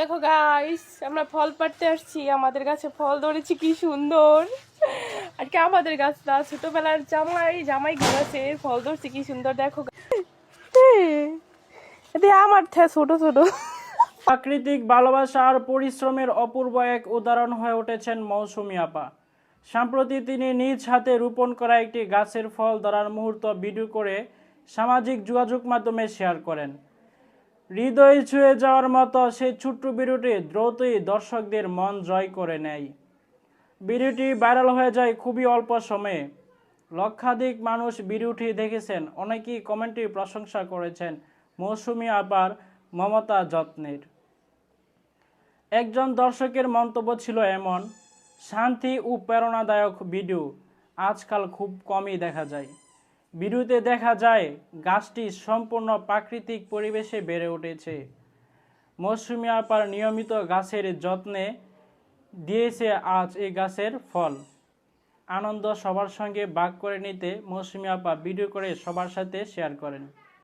দেখো গাইস আমরা ফল পাড়তে আসছি। আমাদের গাছে ফল ধরেছি, কি সুন্দর। আর কি আমাদের গাছ? না, ছোটবেলার জামাই জামাই গাছে ফল ধরছি, কি সুন্দর, দেখো। আমার ছোট ছোট। প্রাকৃতিক ভালোবাসা আর পরিশ্রমের অপূর্ব এক উদাহরণ হয়ে উঠেছেন মৌসুমী আপা। সম্প্রতি তিনি নিজ হাতে রোপণ করা একটি গাছের ফল ধরার মুহূর্ত ভিডিও করে সামাজিক যোগাযোগ মাধ্যমে শেয়ার করেন। হৃদয় ছুঁয়ে যাওয়ার মতো সেই ছোট্ট ভিডিওটি দ্রুতই দর্শকদের মন জয় করে নেয়। ভিডিওটি ভাইরাল হয়ে যায় খুবই অল্প সময়ে। লক্ষাধিক মানুষ ভিডিওটি দেখেছেন, অনেকেই কমেন্টে প্রশংসা করেছেন, মৌসুমি আপার মমতা যত্নের। একজন দর্শকের মন্তব্য ছিল এমন, শান্তি ও প্রেরণাদায়ক ভিডিও, আজকাল খুব কমই দেখা যায়। ভিডিওতে দেখা যায়, গাছটি সম্পূর্ণ প্রাকৃতিক পরিবেশে বেড়ে উঠেছে। মৌসুমি আপার নিয়মিত গাছের যত্নে দিয়েছে আজ এই গাছের ফল। আনন্দ সবার সঙ্গে ভাগ করে নিতে মৌসুমি আপা ভিডিও করে সবার সাথে শেয়ার করেন।